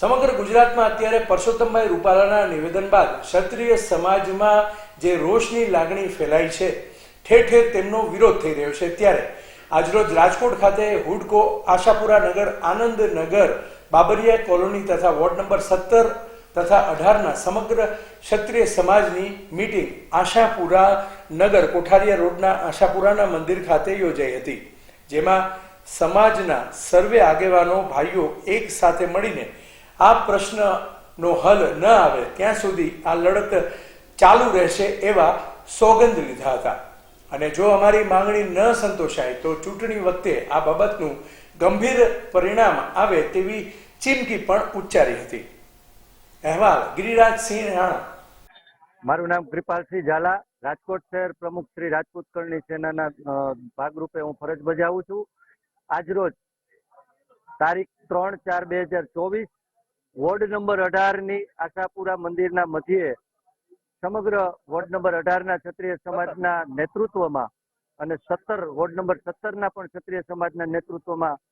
સમગ્ર ગુજરાતમાં અત્યારે પરસોત્તમભાઈ રૂપાલાના નિવેદન બાદ ક્ષત્રિય સમાજમાં જે રોષની લાગણી ફેલાઈ છે, ઠેર ઠેર તેમનો વિરોધ થઈ રહ્યો છે. ત્યારે આજરોજ રાજકોટ ખાતે હુડકો, આશાપુરા નગર, આનંદ નગર, બાબરિયા કોલોની તથા વોર્ડ નંબર સત્તર તથા અઢારના સમગ્ર ક્ષત્રિય સમાજની મીટિંગ આશાપુરા નગર કોઠારિયા રોડના આશાપુરાના મંદિર ખાતે યોજાઈ હતી, જેમાં સમાજના સર્વે આગેવાનો, ભાઈઓ એક સાથે મળીને આ પ્રશ્નનો હલ ન આવે ત્યાં સુધી આ લડત ચાલુ રહેશે એવા સોગંદ લીધા હતા. અને જો અમારી માંગણી ન સંતોષાય, તો ચૂંટણી વખતે આ બાબતનું ગંભીર પરિણામ આવે તેવી ચીમકી પણ ઉચ્ચારી હતી. અહેવાલ ગિરિરાજસિંહ રાણા. મારું નામ કૃપાલસિંહ ઝાલા, રાજકોટ શહેર પ્રમુખ શ્રી રાજપૂત કરણી સેનાના ભાગરૂપે હું ફરજ બજાવું છું. આજરોજ તારીખ ત્રણ ચાર બે હજાર ચોવીસ વોર્ડ નંબર અઢારની આશાપુરા મંદિરના મધ્યે સમગ્ર વોર્ડ નંબર અઢારના ક્ષત્રિય સમાજના નેતૃત્વમાં અને સત્તર, વોર્ડ નંબર સત્તરના પણ ક્ષત્રિય સમાજના નેતૃત્વમાં